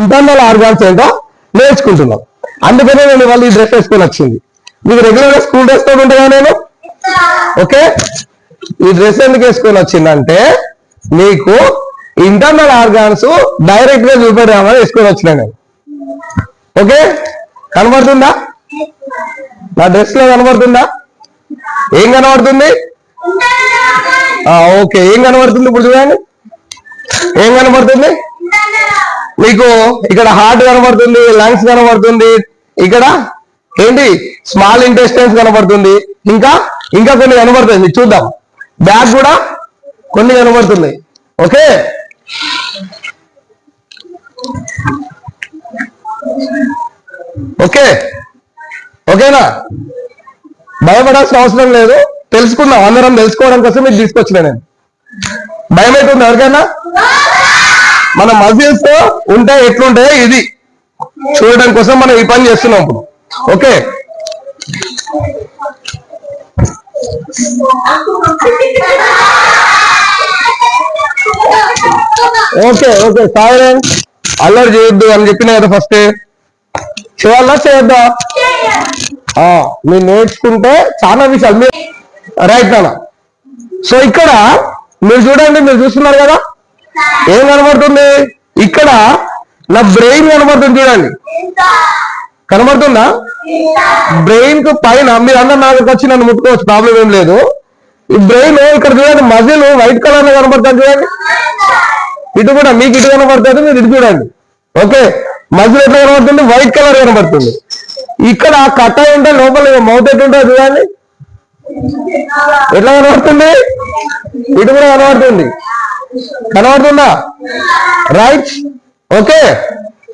Internal organs ఏంటో నేర్చుకుంటున్నాం. అందుకనే నేను వాళ్ళు ఈ డ్రెస్ వేసుకొని వచ్చింది. మీకు రెగ్యులర్గా స్కూల్ డ్రెస్ కోడ్ ఉంటుందా నేను? ఓకే? ఈ డ్రెస్ ఎందుకు వేసుకొని వచ్చిందంటే మీకు ఇంటర్నల్ ఆర్గాన్స్ డైరెక్ట్గా చూపెడదామని వేసుకొని వచ్చిన నేను. ఓకే? కనబడుతుందా? నా డ్రెస్లో కనబడుతుందా? ఏం కనబడుతుంది? ఓకే. ఏం కనబడుతుంది ఇప్పుడు చూడండి. ఏం కనబడుతుంది? మీకు ఇక్కడ హార్ట్ కనబడుతుంది లంగ్స్ కనబడుతుంది. ఇక్కడ ఏంటి? స్మాల్ ఇంటెస్టైన్స్ కనబడుతుంది. ఇంకా ఇంకా కొన్ని కనబడుతుంది. చూద్దాం. బ్యాక్ కూడా కొన్ని కనబడుతుంది. ఓకే? ఓకే? ఓకేనా? భయపడాల్సిన అవసరం లేదు. తెలుసుకుందాం. అందరం తెలుసుకోవడం కోసం మీరు తీసుకొచ్చిన నేను. భయం అవుతుంది ఎవరికైనా? మన మజిల్స్ ఉంటే ఎట్లుంటాయో ఇది. చూడడం కోసం మనం ఈ పని చేస్తున్నాం ఇప్పుడు. ఓకే? Okay okay. సాయి అల్లరి చేయొద్దు అని చెప్పిన కదా ఫస్ట్ చేయాలా చేయొద్దా? ఆ, మీరు నేర్చుకుంటే చాలా విషయాలు. మీరు రైట్ అన్న సో ఇక్కడ మీరు చూడండి మీరు చూస్తున్నారు కదా? ఏం కనబడుతుంది? ఇక్కడ నా బ్రెయిన్ కనబడుతుంది చూడండి. కనబడుతుందా? బ్రెయిన్కు పైన మీరు అందరు నా దగ్గరకు వచ్చి నన్ను ముట్టుకోవచ్చు ప్రాబ్లం ఏం లేదు. ఈ బ్రెయిన్ ఇక్కడ చూడండి మజిల్ వైట్ కలర్లో కనబడుతుంది చూడండి. ఇటు కూడా మీకు ఇటు కనబడుతుంది మీరు ఇటు చూడండి. ఓకే? మజిల్ ఎట్లా కనబడుతుంది? వైట్ కలర్ కనబడుతుంది. ఇక్కడ కట్ట ఉంటే లోపల మౌత్ ఎట్లా ఉంటుంది చూడండి. ఎట్లా కనబడుతుంది? ఇటు కూడా కనబడుతుంది. కనబడుతుందా? రైట్ ఓకే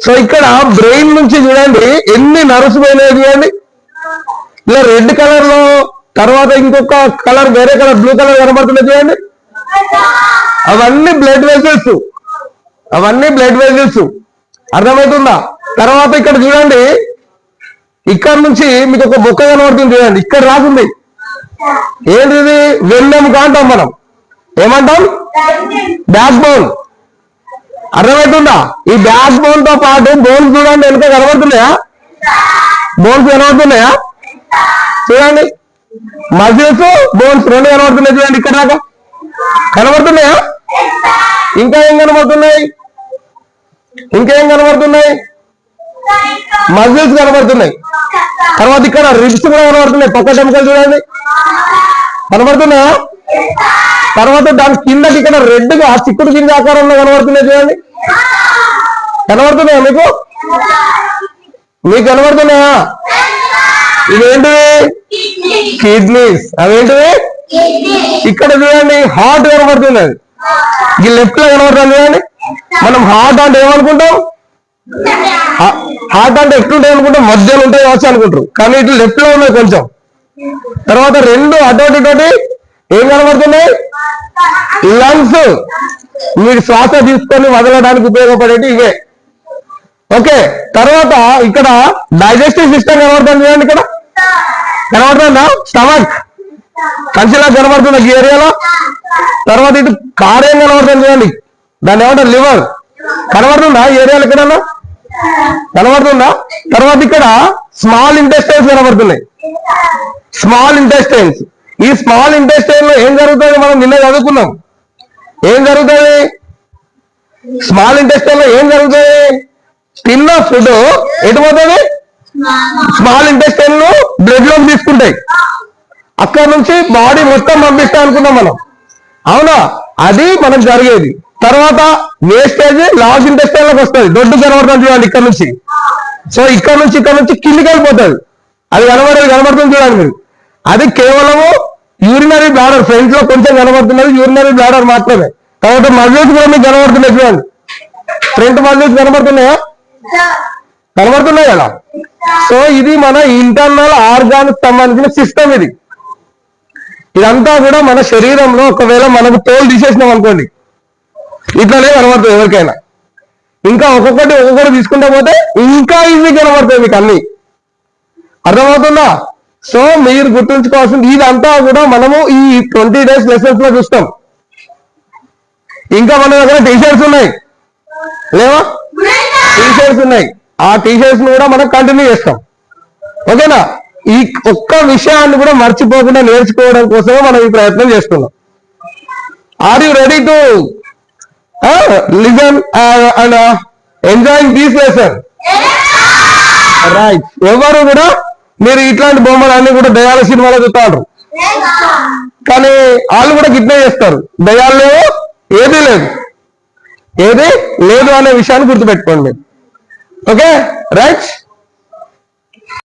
సో ఇక్కడ బ్రెయిన్ నుంచి చూడండి ఎన్ని నర్వ్స్ పోయినాయి చూడండి. ఇలా రెడ్ కలర్లో తర్వాత ఇంకొక కలర్ వేరే కలర్ బ్లూ కలర్ కనబడుతున్నాయి చూడండి. అవన్నీ బ్లడ్ వెజల్స్ అవన్నీ బ్లడ్ వెజల్స్ అర్థమవుతుందా? తర్వాత ఇక్కడ చూడండి. ఇక్కడ నుంచి మీకు ఒక బొక్క కనబడుతుంది చూడండి. ఇక్కడ రాసింది. ఏంటిది? వెన్నెముక కాంటాం మనం. ఏమంటాం? బ్యాక్ బోన్ అర్థమవుతుందా? ఈ బ్యాక్ బోన్తో పాటు బోన్స్ చూడండి వెనుక కనబడుతున్నాయా? బోన్స్ కనబడుతున్నాయా? చూడండి. మజిల్స్ బోన్స్ రెండు కనబడుతున్నాయి చూడండి ఇక్కడ దాకా. కనబడుతున్నాయా? ఇంకా ఏం కనబడుతున్నాయి? ఇంకేం కనబడుతున్నాయి? మజిల్స్ కనబడుతున్నాయి. తర్వాత ఇక్కడ రిబ్స్ కూడా కనబడుతున్నాయి. పక్క టెంకలు చూడండి. కనబడుతున్నాయా? తర్వాత దాని కిందకి ఇక్కడ రెడ్గా చిక్కుడు గింజ ఆకారంలో కనబడుతున్నాయి చూడండి. కనబడుతున్నాయా మీకు? మీకు కనబడుతున్నాయా? ఇవేంటివి కిడ్నీస్. అవేంటివి? ఇక్కడ చూడండి హార్ట్ కనబడుతుంది అది ఈ లెఫ్ట్లో కనబడుతుంది చూడండి. మనం హార్ట్ అంటే ఏమనుకుంటాం? హార్ట్ అంటే ఎట్లుంటాయి అనుకుంటాం? మధ్యలో ఉంటాయి కావచ్చు అనుకుంటారు. కానీ ఇటు లెఫ్ట్లో ఉన్నాయి కొంచెం. తర్వాత రెండు అటోటి ఏం కనబడుతున్నాయి లంగ్స్. మీరు శ్వాస తీసుకొని వదలడానికి ఉపయోగపడేటి ఇవే. ఓకే తర్వాత ఇక్కడ డైజెస్టివ్ సిస్టమ్ కనబడుతుంది చూడండి ఇక్కడ. కనబడుతుందా? స్టమక్. కంచిలా కనబడుతుంది ఈ ఏరియాలో. తర్వాత ఇటు కార్యం కనబడుతుంది చూడండి. దాన్ని ఏమంటారు? లివర్. కనబడుతుందా ఈ ఏరియాలో ఎక్కడన్నా? కనబడుతుందా? తర్వాత ఇక్కడ స్మాల్ ఇంటెస్టైన్స్ కనబడుతున్నాయి. Small intestines. ఈ స్మాల్ ఇంటెస్టైన్లో ఏం జరుగుతుంది మనం నిన్న చదువుకున్నాం. ఏం జరుగుతుంది? స్మాల్ ఇంటెస్టైన్లో ఏం జరుగుతుంది? తిన్న ఫుడ్ ఎటు పోతుంది? స్మాల్ ఇంటెస్టైన్లో బ్లడ్లోకి తీసుకుంటాయి. అక్కడ నుంచి బాడీ మొత్తం పంపిస్తాం అనుకున్నాం మనం. అవునా? అది మనకు జరిగేది. తర్వాత వేస్టేజ్ లార్జ్ ఇంటెస్టైన్లోకి వస్తుంది. దొడ్డు కనబడుతుంది చూడండి ఇక్కడ నుంచి. సో ఇక్కడ నుంచి ఇక్కడ నుంచి కిందికి వెళ్ళిపోతుంది. అది కనబడేది కనబడుతుంది చూడండి మీరు. అది కేవలము యూరినరీ బ్లాడర్ ఫ్రంట్లో కొంచెం కనబడుతున్నది యూరినరీ బ్లాడర్ మాత్రమే. తర్వాత మజిల్స్ కూడా మీకు కనబడుతున్నాయి చూడండి. ఫ్రంట్ మజిల్స్ కనబడుతున్నాయా? కనబడుతున్నాయి కదా సో ఇది మన ఇంటర్నల్ ఆర్గాన్ సంబంధించిన సిస్టమ్ ఇది. ఇదంతా కూడా మన శరీరంలో ఒకవేళ మనకు తోలు తీసేసినాం అనుకోండి ఇట్లానే కనబడుతుంది ఎవరికైనా. ఇంకా ఒక్కొక్కటి ఒక్కొక్కటి తీసుకుంటా పోతే ఇంకా ఈజీ కనబడుతుంది మీకు అన్ని. అర్థమవుతుందా? సో మీరు గుర్తుంచుకోవాల్సింది ఇదంతా కూడా మనము ఈ ట్వంటీ డేస్ లెసన్స్లో చూస్తాం. ఇంకా మన దగ్గర టీషర్ట్స్ ఉన్నాయి. లేవా? టీ షర్ట్స్ ఉన్నాయి. ఆ టీ షర్ట్స్ కూడా మనం కంటిన్యూ చేస్తాం. ఓకేనా? ఈ ఒక్క విషయాన్ని కూడా మర్చిపోకుండా నేర్చుకోవడం కోసమే మనం ఈ ప్రయత్నం చేస్తున్నాం. Are you ready to listen and enjoying these lesson right ఎవరు కూడా మీరు ఇట్లాంటి బొమ్మలు అన్ని కూడా దయాల సినిమాలో చూస్తారు కానీ వాళ్ళు కూడా గిట్నే చేస్తారు. దయాల్లో ఏది ఏదీ లేదు. ఏది లేదు అనే విషయాన్ని గుర్తుపెట్టుకోండి. ఓకే? రైట్?